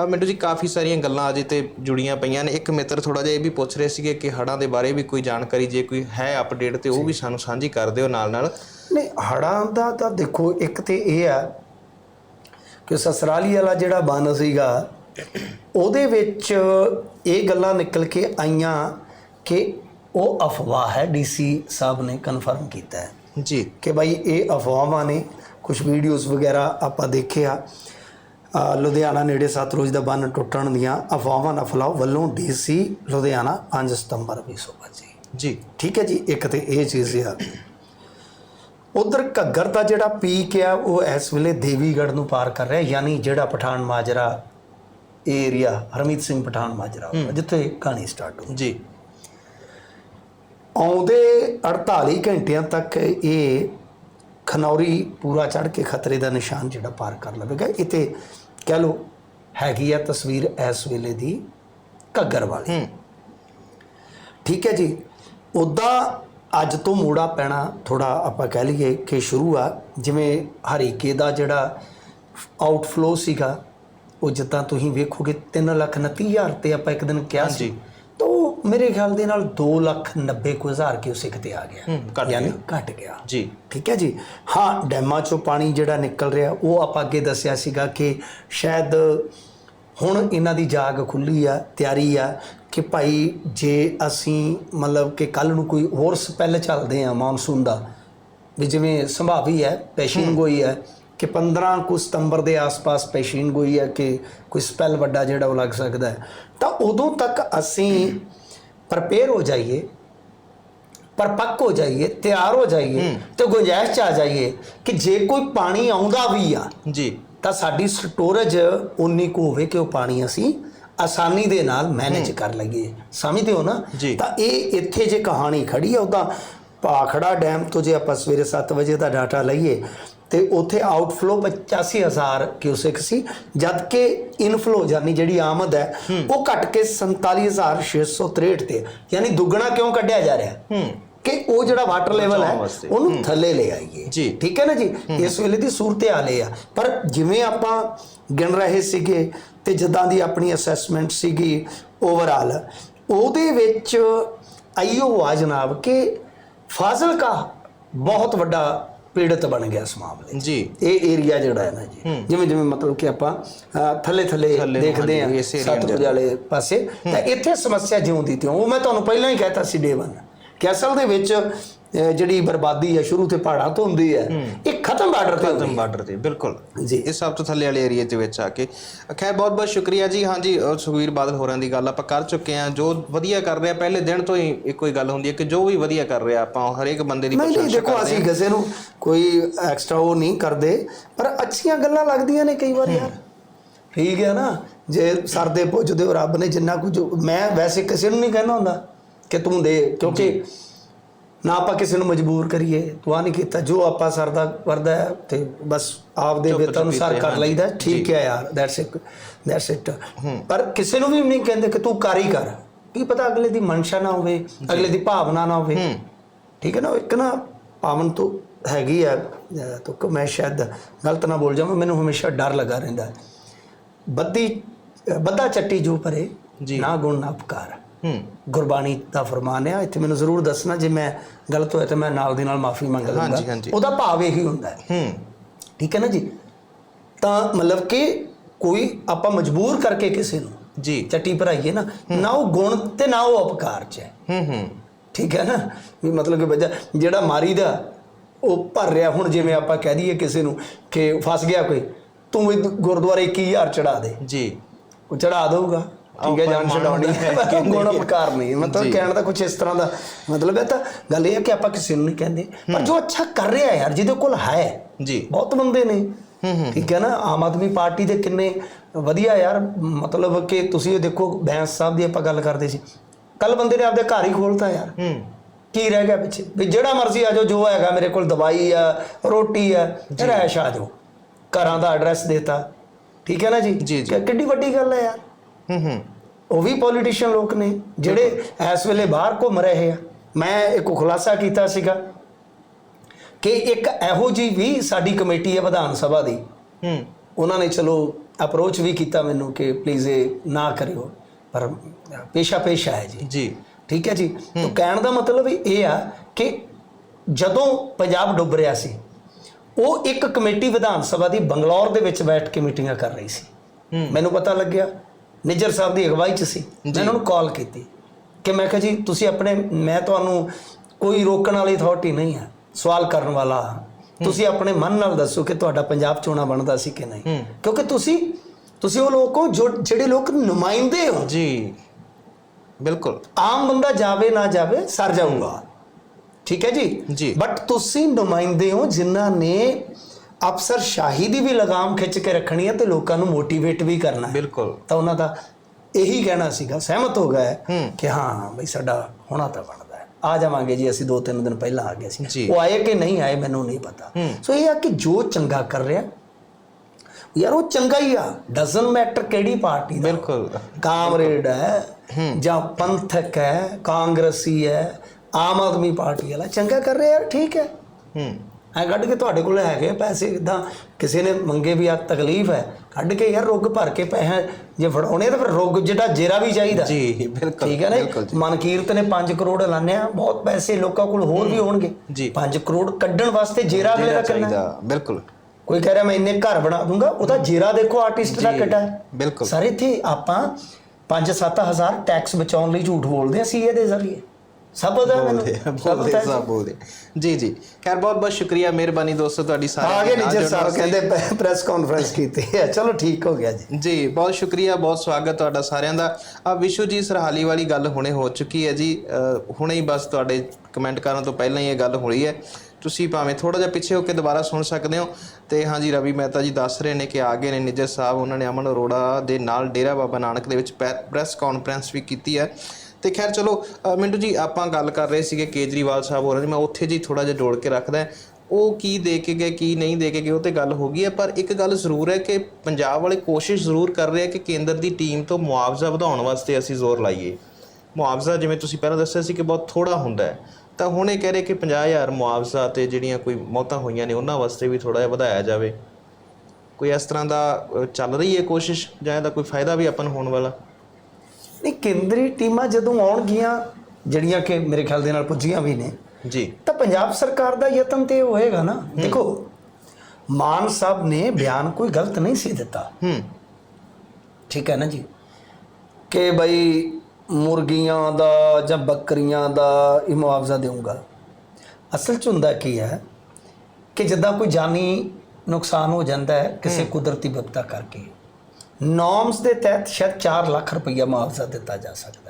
ਆ ਮਿੰਟੂ ਜੀ ਕਾਫੀ ਸਾਰੀਆਂ ਗੱਲਾਂ ਅਜੇ ਤੇ ਜੁੜੀਆਂ ਪਈਆਂ ਨੇ। ਇੱਕ ਮਿੱਤਰ ਥੋੜਾ ਜਿਹਾ ਇਹ ਵੀ ਪੁੱਛ ਰਹੇ ਸੀਗੇ ਕਿ ਹੜ੍ਹਾਂ ਦੇ ਬਾਰੇ ਵੀ ਕੋਈ ਜਾਣਕਾਰੀ ਜੇ ਕੋਈ ਹੈ ਅਪਡੇਟ ਤੇ ਉਹ ਵੀ ਸਾਨੂੰ ਸਾਂਝੀ ਕਰ ਦਿਓ ਨਾਲ ਨਾਲ ਨਹੀਂ ਹੜਾਂ ਦਾ ਤਾਂ ਦੇਖੋ ਇੱਕ ਤੇ ਇਹ ਆ ਕਿ ਸਸਰਾਲੀ ਵਾਲਾ ਜਿਹੜਾ ਬੰਨ ਸੀਗਾ ਉਹਦੇ ਵਿੱਚ ਇਹ ਗੱਲਾਂ ਨਿਕਲ ਕੇ ਆਈਆਂ ਕਿ ਉਹ ਅਫਵਾਹ ਹੈ ਡੀਸੀ ਸਾਹਿਬ ਨੇ ਕਨਫਰਮ ਕੀਤਾ ਹੈ ਜੀ। ਕਿ ਭਾਈ ਇਹ ਅਫਵਾਹਾਂ ਨੇ ਕੁਝ ਵੀਡੀਓਜ਼ ਵਗੈਰਾ ਆਪਾਂ ਦੇਖਿਆ ਲੁਧਿਆਣਾ ਨੇੜੇ ਸਤਲੁਜ ਦਾ ਬੰਨ ਟੁੱਟਣ ਦੀਆਂ ਅਫਵਾਹਾਂ ਨਾ ਫੈਲਾਓ ਵੱਲੋਂ ਡੀਸੀ ਲੁਧਿਆਣਾ 5 ਸਤੰਬਰ 2025 ਜੀ। ਠੀਕ ਹੈ ਜੀ ਇੱਕ ਤੇ ਇਹ ਚੀਜ਼ ਆ ਉਧਰ ਘੱਗਰ ਦਾ ਜਿਹੜਾ ਪੀਕ ਆ ਉਹ ਇਸ ਵੇਲੇ ਦੇਵੀਗੜ੍ਹ ਨੂੰ ਪਾਰ ਕਰ ਰਿਹਾ ਯਾਨੀ ਜਿਹੜਾ ਪਠਾਨ ਮਾਜਰਾ ਏਰੀਆ ਹਰਮੀਤ ਸਿੰਘ ਪਠਾਨ ਮਾਜਰਾ ਜਿੱਥੇ ਕਹਾਣੀ ਸਟਾਰਟ ਹੋਈ। ਜੀ। ਆਉਂਦੇ 48 ਘੰਟਿਆਂ ਤੱਕ ਇਹ ਖਨੌਰੀ ਪੂਰਾ ਚੜ ਕੇ ਖਤਰੇ ਦਾ ਨਿਸ਼ਾਨ ਜਿਹੜਾ ਪਾਰ ਕਰ ਲਵੇਗਾ। ਇਹ ਤੇ ਕਹਿ ਲੋ ਹੈਗੀ ਆ ਤਸਵੀਰ ਇਸ ਵੇਲੇ ਦੀ ਘੱਗਰ ਵਾਲੀ। ਠੀਕ ਹੈ ਜੀ। ਉਦਾਂ ਅੱਜ ਤੋਂ ਮੋੜਾ ਪੈਣਾ ਥੋੜਾ ਆਪਾਂ ਕਹਿ ਲਈਏ ਕਿ ਸ਼ੁਰੂ ਆ। ਜਿਵੇਂ ਹਰੀਕੇ ਦਾ ਜਿਹੜਾ ਆਊਟਫਲੋ ਸੀਗਾ ਉਹ ਜਿੱਦਾਂ ਤੁਸੀਂ ਵੇਖੋਗੇ 3,29,000 ਤੇ ਆਪਾਂ ਇੱਕ ਦਿਨ ਕਿਹਾ ਸੀ। ਮੇਰੇ ਖਿਆਲ ਦੇ ਨਾਲ 2,90,000 ਕੁ ਹਜ਼ਾਰ ਕਿਊਸਿਕ ਤੇ ਆ ਗਿਆ। ਯਾਨੀ। ਘਟ ਗਿਆ। ਜੀ। ਠੀਕ ਹੈ ਜੀ? ਹਾਂ ਡੈਮਾਂ ਚੋਂ ਪਾਣੀ ਜਿਹੜਾ ਨਿਕਲ ਰਿਹਾ ਉਹ ਆਪਾਂ ਅੱਗੇ ਦੱਸਿਆ ਸੀਗਾ ਕਿ ਸ਼ਾਇਦ ਹੁਣ ਇਹਨਾਂ ਦੀ ਜਾਗ ਖੁੱਲੀ ਆ ਤਿਆਰੀ ਆ ਕਿ ਭਾਈ ਜੇ ਅਸੀਂ ਮਤਲਬ ਕਿ ਕੱਲ ਨੂੰ ਕੋਈ ਹੋਰ ਸਪੈਲ ਚੱਲਦੇ ਆ ਮੌਨਸੂਨ ਦਾ ਵੀ ਜਿਵੇਂ ਸੰਭਾਵੀ ਹੈ ਪੈਸ਼ੀਨ ਗੋਈ ਹੈ ਕਿ 15 ਕੁ ਸਤੰਬਰ ਦੇ ਆਸ-ਪਾਸ ਪੈਸ਼ੀਨ ਗੋਈ ਹੈ ਕਿ ਕੋਈ ਸਪੈਲ ਵੱਡਾ ਜਿਹੜਾ ਉਹ ਲੱਗ ਸਕਦਾ ਤਾਂ ਉਦੋਂ ਤੱਕ ਅਸੀਂ ਪ੍ਰਪੇਅਰ ਹੋ ਜਾਈਏ ਪਰਪੱਕ ਹੋ ਜਾਈਏ ਤਿਆਰ ਹੋ ਜਾਈਏ ਤੇ ਗੁੰਜਾਇਸ਼ ਚ ਆ ਜਾਈਏ ਕਿ ਜੇ ਕੋਈ ਪਾਣੀ ਆਉਂਦਾ ਵੀ ਆ ਜੀ। ਤਾਂ ਸਾਡੀ ਸਟੋਰੇਜ ਉਨੀ ਕੁ ਹੋਵੇ ਕਿ ਉਹ ਪਾਣੀ ਅਸੀਂ ਆਸਾਨੀ ਦੇ ਨਾਲ ਮੈਨੇਜ ਕਰ ਲਈਏ। ਸਮਝਦੇ ਹੋ ਨਾ। ਤਾਂ ਇਹ ਇੱਥੇ ਜੇ ਕਹਾਣੀ ਖੜੀ ਆ ਉਹਦਾ ਪਾਖੜਾ ਡੈਮ ਤੋਂ ਜੇ ਆਪਾਂ ਸਵੇਰੇ 7 ਵਜੇ ਦਾ ਡਾਟਾ ਲਈਏ ਤੇ ਉੱਥੇ ਆਊਟਫਲੋ 85000 ਕਿਊਸਿਕ ਸੀ ਜਦ ਕਿ ਇਨਫਲੋ ਯਾਨੀ ਜਿਹੜੀ ਆਮਦ ਹੈ ਉਹ ਘਟ ਕੇ 47663 ਤੇ। ਯਾਨੀ ਦੁੱਗਣਾ ਕਿਉਂ ਕੱਢਿਆ ਜਾ ਰਿਹਾ? ਹੂੰ। ਕਿ ਉਹ ਜਿਹੜਾ ਵਾਟਰ ਲੈਵਲ ਹੈ। ਉਹਨੂੰ ਥੱਲੇ ਲੈ ਆਈਏ। ਜੀ। ਠੀਕ ਹੈ ਨਾ ਜੀ? ਇਸ ਵੇਲੇ ਦੀ ਸੂਰਤ ਹਾਲ ਇਹ ਆ। ਪਰ ਜਿਵੇਂ ਆਪਾਂ ਗਿਣ ਰਹੇ ਸੀਗੇ ਤੇ ਜਿੱਦਾਂ ਦੀ ਆਪਣੀ ਅਸੈਸਮੈਂਟ ਸੀਗੀ ਓਵਰਆਲ ਉਹਦੇ ਵਿੱਚ ਆਈਓ ਆ ਜਨਾਬ ਕਿ ਫਾਜ਼ਿਲਕਾ ਬਹੁਤ ਵੱਡਾ ਪੀੜਤ ਬਣ ਗਿਆ ਇਸ ਮਾਮਲੇ। ਜੀ। ਇਹ ਏਰੀਆ ਜਿਹੜਾ ਹੈ ਨਾ ਜੀ ਜਿਵੇਂ ਜਿਵੇਂ ਮਤਲਬ ਕਿ ਆਪਾਂ ਥੱਲੇ ਥੱਲੇ ਦੇਖਦੇ ਆ ਸਤਲੁਜ ਵਾਲੇ ਪਾਸੇ। ਤਾਂ ਇੱਥੇ ਸਮੱਸਿਆ ਜਿਉਂਦੀ ਤਿਉਂ ਉਹ ਮੈਂ ਤੁਹਾਨੂੰ ਪਹਿਲਾਂ ਹੀ ਕਹਿਤਾ ਸੀ ਡੇ 1 ਕਿ ਅਸਲ ਦੇ ਵਿੱਚ ਜਿਹੜੀ ਬਰਬਾਦੀ ਹੈ ਸ਼ੁਰੂ ਤੇ ਪਹਾੜਾਂ ਤੋਂ ਹੁੰਦੀ ਹੈ ਇਹ ਖਤਮ ਬਾਰਡਰ ਤੇ ਖਤਮ ਬਾਰਡਰ ਤੇ ਬਿਲਕੁਲ। ਜੀ। ਇਹ ਸਭ ਤੋਂ ਥੱਲੇ ਵਾਲੇ ਏਰੀਆ ਦੇ ਵਿੱਚ ਆ ਕੇ। ਖੈਰ ਬਹੁਤ ਬਹੁਤ ਸ਼ੁਕਰੀਆ ਜੀ। ਹਾਂਜੀ ਸੁਖਵੀਰ ਬਾਦਲ ਹੋਰਾਂ ਦੀ ਗੱਲ ਆਪਾਂ ਕਰ ਚੁੱਕੇ ਆ ਜੋ ਵਧੀਆ ਕਰ ਰਿਹਾ ਪਹਿਲੇ ਦਿਨ ਤੋਂ ਹੀ ਇੱਕੋ ਹੀ ਗੱਲ ਹੁੰਦੀ ਹੈ ਕਿ ਜੋ ਵੀ ਵਧੀਆ ਕਰ ਰਿਹਾ ਆਪਾਂ ਹਰੇਕ ਬੰਦੇ ਦੀ ਪ੍ਰਸ਼ੰਸਾ ਦੇਖੋ ਕਰਦੇ ਅਸੀਂ ਕਿਸੇ ਨੂੰ ਕੋਈ ਐਕਸਟਰਾ ਉਹ ਨਹੀਂ ਕਰਦੇ ਪਰ ਅੱਛੀਆਂ ਗੱਲਾਂ ਲੱਗਦੀਆਂ ਨੇ ਕਈ ਵਾਰ ਯਾਰ। ਠੀਕ ਹੈ ਨਾ? ਜੇ ਸਰਦੇ ਪੁੱਜਦੇ ਹੋ ਰੱਬ ਨੇ ਜਿੰਨਾ ਕੁਝ ਮੈਂ ਵੈਸੇ ਕਿਸੇ ਨੂੰ ਨਹੀਂ ਕਹਿੰਦਾ ਹੁੰਦਾ ਕਿ ਤੂੰ ਦੇ ਕਿਉਂਕਿ ਨਾ ਆਪਾਂ ਕਿਸੇ ਨੂੰ ਮਜਬੂਰ ਕਰੀਏ ਤੂੰ ਆ ਨਹੀਂ ਕੀਤਾ ਜੋ ਆਪਾਂ ਸਰਦਾ ਕਰਦਾ ਹੈ ਤੇ ਬਸ ਆਪਦੇ ਵੇਤ ਅਨੁਸਾਰ ਕਰ। ਲਈਦਾ ਠੀਕ ਹੈ ਯਾਰ ਦੈਟਸ ਇਟ ਦੈਟਸ ਇਟ ਪਰ ਕਿਸੇ ਨੂੰ ਵੀ ਨਹੀਂ ਕਹਿੰਦੇ ਕਿ ਤੂੰ ਕਰ ਹੀ ਕਰ। ਕੀ ਪਤਾ ਅਗਲੇ ਦੀ ਮਨਸ਼ਾ ਨਾ ਹੋਵੇ ਅਗਲੇ ਦੀ ਭਾਵਨਾ ਨਾ ਹੋਵੇ। ਠੀਕ ਹੈ ਨਾ ਇੱਕ ਨਾ ਪਾਵਨ ਤੋਂ ਹੈਗੀ ਆ ਤੋ ਕਿ ਮੈਂ ਸ਼ਾਇਦ ਗਲਤ ਨਾ ਬੋਲ ਜਾਵਾਂ ਮੈਨੂੰ ਹਮੇਸ਼ਾ ਡਰ ਲੱਗਾ ਰਹਿੰਦਾ। ਬੱਦੀ ਬੱਦਾ ਚੱਟੀ ਜੋ ਪਰੇ। ਨਾ ਗੁਣ ਨਾ ਉਪਕਾਰ ਹੂੰ। ਗੁਰਬਾਣੀ ਦਾ ਫਰਮਾਨ ਹੈ ਇੱਥੇ ਮੈਨੂੰ ਜ਼ਰੂਰ ਦੱਸਣਾ ਜੇ ਮੈਂ ਗਲਤ ਹੋਇਆ ਤਾਂ ਮੈਂ ਨਾਲ ਦੀ ਨਾਲ ਮਾਫੀ ਮੰਗ ਲਵਾਂਗਾ। ਉਹਦਾ ਭਾਵ ਇਹੀ ਹੁੰਦਾ ਹੈ। ਹੂੰ। ਠੀਕ ਹੈ ਨਾ ਜੀ? ਤਾਂ ਮਤਲਬ ਕਿ ਕੋਈ ਆਪਾਂ ਮਜਬੂਰ ਕਰਕੇ ਕਿਸੇ ਨੂੰ ਜੀ। ਚੱਟੀ ਭਰਾਈਏ ਨਾ ਨਾ ਉਹ ਗੁਣ ਤੇ ਨਾ ਉਹ ਉਪਕਾਰ ਚ ਹੈ। ਹੂੰ ਹੂੰ। ਠੀਕ ਹੈ ਨਾ? ਵੀ ਮਤਲਬ ਕਿ ਬੱਚਾ ਜਿਹੜਾ ਮਾਰੀ ਦਾ ਉਹ ਭਰ ਰਿਹਾ ਹੁਣ ਜਿਵੇਂ ਆਪਾਂ ਕਹਿ ਦਈਏ ਕਿਸੇ ਨੂੰ ਕਿ ਫਸ ਗਿਆ ਕੋਈ ਤੂੰ ਵੀ ਗੁਰਦੁਆਰੇ 21000 ਚੜਾ ਦੇ। ਜੀ। ਉਹ ਚੜਾ ਦਊਗਾ। ਠੀਕ ਹੈ ਜਾਨ ਛਡਾਉਣੀ ਹੈ। ਹਾਂ, ਗੁਣ ਉਪਕਾਰ ਨਹੀਂ। ਮਤਲਬ ਕਹਿਣ ਦਾ ਕੁਝ ਇਸ ਤਰ੍ਹਾਂ ਦਾ ਮਤਲਬ ਹੈ ਤਾਂ ਗੱਲ ਇਹ ਹੈ ਕਿ ਆਪਾਂ ਕਿਸੇ ਨੂੰ ਨਹੀਂ ਕਹਿੰਦੇ। ਪਰ ਜੋ ਅੱਛਾ ਕਰ ਰਿਹਾ ਯਾਰ ਜਿਹਦੇ ਕੋਲ ਹੈ। ਜੀ। ਬਹੁਤ ਬੰਦੇ ਨੇ। ਠੀਕ ਹੈ ਨਾ? ਆਮ ਆਦਮੀ ਪਾਰਟੀ ਦੇ ਕਿੰਨੇ ਵਧੀਆ ਯਾਰ ਮਤਲਬ ਕਿ ਤੁਸੀਂ ਇਹ ਦੇਖੋ ਬੈਂਸ ਸਾਹਿਬ ਦੀ ਆਪਾਂ ਗੱਲ ਕਰਦੇ ਸੀ। ਕੱਲ ਬੰਦੇ ਨੇ ਆਪਦੇ ਘਰ ਹੀ ਖੋਲਤਾ ਯਾਰ। ਹੂੰ। ਕੀ ਰਹਿ ਗਿਆ ਪਿੱਛੇ? ਵੀ ਜਿਹੜਾ ਮਰਜ਼ੀ ਆ ਜਾਓ ਜੋ ਹੈਗਾ ਮੇਰੇ ਕੋਲ ਦਵਾਈ ਆ ਰੋਟੀ ਆ ਰਹਿਸ਼ ਆ ਜਾਓ। ਘਰਾਂ ਦਾ ਐਡਰੈਸ ਦੇਤਾ। ਠੀਕ ਹੈ ਨਾ ਜੀ? ਜੀ, ਜੀ। ਕਿ- ਕਿੱਡੀ ਵੱਡੀ ਗੱਲ ਹੈ ਯਾਰ। ਹੂੰ ਹੂੰ। ਉਹ ਵੀ ਪੋਲੀਟੀਸ਼ੀਅਨ ਲੋਕ ਨੇ ਜਿਹੜੇ ਇਸ ਵੇਲੇ ਬਾਹਰ ਘੁੰਮ ਰਹੇ ਆ। ਮੈਂ ਇੱਕ ਖੁਲਾਸਾ ਕੀਤਾ ਸੀਗਾ ਕਿ ਇੱਕ ਇਹੋ ਜੀ ਵੀ ਸਾਡੀ ਕਮੇਟੀ ਹੈ ਵਿਧਾਨ ਸਭਾ ਦੀ। ਹੂੰ। ਉਹਨਾਂ ਨੇ ਚਲੋ ਅਪਰੋਚ ਵੀ ਕੀਤਾ ਮੈਨੂੰ ਕਿ ਪਲੀਜ਼ ਇਹ ਨਾ ਕਰਿਓ ਪਰ ਪੇਸ਼ਾ ਪੇਸ਼ਾ ਹੈ ਜੀ। ਜੀ। ਠੀਕ ਹੈ ਜੀ? ਤਾਂ ਕਹਿਣ ਦਾ ਮਤਲਬ ਇਹ ਆ ਕਿ ਜਦੋਂ ਪੰਜਾਬ ਡੁੱਬ ਰਿਹਾ ਸੀ ਉਹ ਇੱਕ ਕਮੇਟੀ ਵਿਧਾਨ ਸਭਾ ਦੀ ਬੰਗਲੌਰ ਦੇ ਵਿੱਚ ਬੈਠ ਕੇ ਮੀਟਿੰਗਾਂ ਕਰ ਰਹੀ ਸੀ। ਮੈਨੂੰ ਪਤਾ ਲੱਗਿਆ ਨਿੱਜਰ ਸਾਹਿਬ ਦੀ ਅਗਵਾਈ 'ਚ ਸੀ। ਮੈਂ ਉਹਨਾਂ ਨੂੰ ਕਾਲ ਕੀਤੀ ਕਿ ਮੈਂ ਕਿਹਾ ਜੀ ਤੁਸੀਂ ਆਪਣੇ ਮੈਂ ਤੁਹਾਨੂੰ ਕੋਈ ਰੋਕਣ ਵਾਲੀ ਅਥਾਰਟੀ ਨਹੀਂ ਹੈ ਸਵਾਲ ਕਰਨ ਵਾਲਾ। ਤੁਸੀਂ ਆਪਣੇ ਮਨ ਨਾਲ ਦੱਸੋ ਕਿ ਤੁਹਾਡਾ ਪੰਜਾਬ ਚੋਣਾ ਬਣਦਾ ਸੀ ਕਿ ਨਹੀਂ। ਕਿਉਂਕਿ ਤੁਸੀਂ ਤੁਸੀਂ ਉਹ ਲੋਕ ਹੋ ਜਿਹੜੇ ਲੋਕ ਨੁਮਾਇੰਦੇ ਹੋ। ਜੀ। ਬਿਲਕੁਲ। ਆਮ ਬੰਦਾ ਜਾਵੇ ਨਾ ਜਾਵੇ ਸਰ ਜਾਊਗਾ। ਠੀਕ ਹੈ ਜੀ। ਜੀ। ਬਟ ਤੁਸੀਂ ਨੁਮਾਇੰਦੇ ਹੋ ਜਿਨ੍ਹਾਂ ਨੇ ਅਫਸਰ ਸ਼ਾਹੀ ਦੀ ਵੀ ਲਗਾਮ ਖਿੱਚ ਕੇ ਰੱਖਣੀ ਹੈ ਤੇ ਲੋਕਾਂ ਨੂੰ ਮੋਟੀਵੇਟ ਵੀ ਕਰਨਾ ਹੈ। ਬਿਲਕੁਲ। ਤਾਂ ਉਹਨਾਂ ਦਾ ਇਹੀ ਕਹਿਣਾ ਸੀਗਾ ਸਹਿਮਤ ਹੋ ਗਏ ਕਿ ਹਾਂ ਬਈ ਸਾਡਾ ਹੋਣਾ ਤਾਂ ਬਣਦਾ ਹੈ। ਆ ਜਾਵਾਂਗੇ ਜੀ ਅਸੀਂ ਦੋ ਤਿੰਨ ਦਿਨ ਪਹਿਲਾਂ ਆ ਗਏ। ਸੀ। ਉਹ ਆਏ ਕਿ ਨਹੀਂ ਆਏ ਮੈਨੂੰ ਨਹੀਂ ਪਤਾ। ਸੋ ਇਹ ਆ ਕਿ ਜੋ ਚੰਗਾ ਕਰ ਰਿਹਾ ਯਾਰ ਉਹ ਚੰਗਾ ਹੀ ਆ। ਡਸਨਟ ਮੈਟਰ ਕਿਹੜੀ ਪਾਰਟੀ ਦਾ। ਬਿਲਕੁਲ। ਕਾਮਰੇਡ ਹੈ। ਜਾਂ ਪੰਥਕ ਹੈ ਕਾਂਗਰਸੀ ਹੈ ਆਮ ਆਦਮੀ ਪਾਰਟੀ ਵਾਲਾ ਚੰਗਾ ਕਰ ਰਿਹਾ ਯਾਰ ਠੀਕ ਹੈ। ਹੂੰ। ਐ ਕੱਢ ਕੇ ਤੁਹਾਡੇ ਕੋਲ ਹੈਗੇ ਪੈਸੇ ਇਦਾਂ ਕਿਸੇ ਨੇ ਮੰਗੇ ਵੀ ਆ ਤਕਲੀਫ ਹੈ ਕੱਢ ਕੇ ਯਾਰ ਰੁੱਗ ਭਰ ਕੇ ਪੈਸੇ ਜੇ ਫੜਾਉਣੇ ਤਾਂ ਫਿਰ ਰੁੱਗ ਜਿਹੜਾ ਜੇਰਾ ਵੀ ਚਾਹੀਦਾ। ਜੀ ਬਿਲਕੁਲ ਠੀਕ ਹੈ ਨਾ ਮਨਕੀਰਤ ਨੇ 5 ਕਰੋੜ ਲਾਣੇ ਆ ਬਹੁਤ ਪੈਸੇ ਲੋਕਾਂ ਕੋਲ ਹੋਰ ਵੀ ਹੋਣਗੇ। ਜੀ। 5 ਕਰੋੜ ਕੱਢਣ ਵਾਸਤੇ ਜੇਰਾ ਅਗਲੇ ਦਾ ਕਰਨਾ ਬਿਲਕੁਲ। ਕੋਈ ਕਹਿ ਰਿਹਾ ਮੈਂ ਇੰਨੇ ਘਰ ਬਣਾ ਦੂੰਗਾ ਉਹਦਾ ਜੇਰਾ ਦੇਖੋ ਆਰਟਿਸਟ ਦਾ ਕਿੱਡਾ ਬਿਲਕੁਲ। ਸਰ ਇੱਥੇ ਆਪਾਂ 5-7000 ਟੈਕਸ ਬਚਾਉਣ ਲਈ ਝੂਠ ਬੋਲਦੇ ਆ ਸੀਏ ਦੇ ਜ਼ਰੀਏ। ਸਭ ਪਤਾ ਮੈਨੂੰ? ਸਭ ਪਤਾ ਸਭ ਬੋਲਦੇ ਜੀ? ਜੀ ਖੈਰ ਬਹੁਤ ਬਹੁਤ ਸ਼ੁਕਰੀਆ ਮਿਹਰਬਾਨੀ ਦੋਸਤੋ ਤੁਹਾਡੀ ਸਾਰਿਆਂ ਆਗੇ ਨਿਜਰ ਸਾਹਿਬ। ਕਹਿੰਦੇ ਪ੍ਰੈਸ ਕਾਨਫਰੰਸ ਕੀਤੀ ਹੈ। ਚਲੋ ਠੀਕ ਹੋ ਗਿਆ ਜੀ। ਜੀ ਬਹੁਤ ਸ਼ੁਕਰੀਆ ਬਹੁਤ ਸਵਾਗਤ ਤੁਹਾਡਾ ਸਾਰਿਆਂ ਦਾ। ਆ ਵਿਸ਼ੂ ਜੀ ਸਰਹਾਲੀ ਵਾਲੀ ਗੱਲ ਹੁਣੇ ਹੋ ਚੁੱਕੀ ਹੈ ਜੀ। ਹੁਣੇ ਹੀ ਬਸ ਤੁਹਾਡੇ ਕਮੈਂਟ ਕਰਨ ਤੋਂ ਪਹਿਲਾਂ ਹੀ ਇਹ ਗੱਲ ਹੋਈ ਹੈ। ਤੁਸੀਂ ਭਾਵੇਂ ਥੋੜਾ ਜਿਹਾ ਪਿੱਛੇ ਹੋ ਕੇ ਦੁਬਾਰਾ ਸੁਣ ਸਕਦੇ ਹੋ। ਤੇ ਹਾਂਜੀ ਰਵੀ ਮਹਿਤਾ ਜੀ ਦੱਸ ਰਹੇ ਨੇ ਕਿ ਆ ਗਏ ਨੇ ਨਿਜਰ ਸਾਹਿਬ। ਉਹਨਾਂ ਨੇ ਅਮਨ ਅਰੋੜਾ ਦੇ ਨਾਲ ਡੇਰਾ ਬਾਬਾ ਨਾਨਕ ਦੇ ਵਿੱਚ ਪ੍ਰੈਸ ਕਾਨਫਰੰਸ ਵੀ ਕੀਤੀ ਹੈ। ਤੇ ਖੈਰ ਚਲੋ ਮਿੰਟੂ ਜੀ, ਆਪਾਂ ਗੱਲ ਕਰ ਰਹੇ ਸੀਗੇ ਕੇਜਰੀਵਾਲ ਸਾਹਿਬ ਹੋਰਾਂ ਦੀ, ਮੈਂ ਉੱਥੇ ਜੀ ਥੋੜਾ ਜਿਹਾ ਜੋੜ ਕੇ ਰੱਖਦਾ ਉਹ ਕੀ ਦੇ ਕੇ ਗਏ, ਕੀ ਨਹੀਂ ਦੇ ਕੇ ਗਏ, ਉਹ ਤੇ ਗੱਲ ਹੋ ਗਈ ਹੈ, ਪਰ ਇੱਕ ਗੱਲ ਜ਼ਰੂਰ ਹੈ ਕਿ ਪੰਜਾਬ ਵਾਲੇ ਕੋਸ਼ਿਸ਼ ਜ਼ਰੂਰ ਕਰ ਰਹੇ ਆ ਕਿ ਕੇਂਦਰ ਦੀ ਟੀਮ ਤੋਂ ਮੁਆਵਜ਼ਾ ਵਧਾਉਣ ਵਾਸਤੇ ਅਸੀਂ ਜ਼ੋਰ ਲਾਈਏ। ਮੁਆਵਜ਼ਾ ਜਿਵੇਂ ਤੁਸੀਂ ਪਹਿਲਾਂ ਦੱਸਿਆ ਸੀ ਕਿ ਬਹੁਤ ਥੋੜਾ ਹੁੰਦਾ ਹੈ, ਤਾਂ ਹੁਣ ਇਹ ਕਹਿ ਰਹੇ ਕਿ 50000 ਮੁਆਵਜ਼ਾ ਤੇ ਜਿਹੜੀਆਂ ਕੋਈ ਮੌਤਾਂ ਹੋਈਆਂ ਨੇ, ਉਹਨਾਂ ਵਾਸਤੇ ਵੀ ਥੋੜਾ ਜਿਹਾ ਵਧਾਇਆ ਜਾਵੇ। ਕੋਈ ਇਸ ਤਰ੍ਹਾਂ ਦਾ ਚੱਲ ਰਹੀ ਹੈ ਕੋਸ਼ਿਸ਼ ਜਾਂ ਇਹਦਾ ਕੋਈ ਫਾਇਦਾ ਵੀ ਆਪਾਂ ਨੂੰ ਹੋਣ ਵਾਲਾ? ਨਹੀਂ ਕੇਂਦਰੀ ਟੀਮਾਂ ਜਦੋਂ ਆਉਣਗੀਆਂ ਜਿਹੜੀਆਂ ਕਿ ਮੇਰੇ ਖਿਆਲ ਦੇ ਨਾਲ ਪੁੱਜੀਆਂ ਵੀ ਨੇ ਜੀ। ਤਾਂ ਪੰਜਾਬ ਸਰਕਾਰ ਦਾ ਯਤਨ ਤੇ ਹੋਏਗਾ ਨਾ। ਦੇਖੋ ਮਾਨ ਸਾਹਿਬ ਨੇ ਬਿਆਨ ਕੋਈ ਗਲਤ ਨਹੀਂ ਸੀ ਦਿੱਤਾ। ਹੂੰ। ਠੀਕ ਹੈ ਨਾ ਜੀ? ਕਿ ਬਈ ਮੁਰਗੀਆਂ ਦਾ ਜਾਂ ਬੱਕਰੀਆਂ ਦਾ ਇਹ ਮੁਆਵਜ਼ਾ ਦੇਊਂਗਾ। ਅਸਲ 'ਚ ਹੁੰਦਾ ਕੀ ਹੈ ਕਿ ਜਿੱਦਾਂ ਕੋਈ ਜਾਨੀ ਨੁਕਸਾਨ ਹੋ ਜਾਂਦਾ ਹੈ ਕਿਸੇ ਕੁਦਰਤੀ ਵਿਪਤਾ ਕਰਕੇ। ਨੋਰਮਸ ਦੇ ਤਹਿਤ ਸ਼ਾਇਦ 4 ਲੱਖ ਰੁਪਈਆ ਮੁਆਵਜ਼ਾ ਦਿੱਤਾ ਜਾ ਸਕਦਾ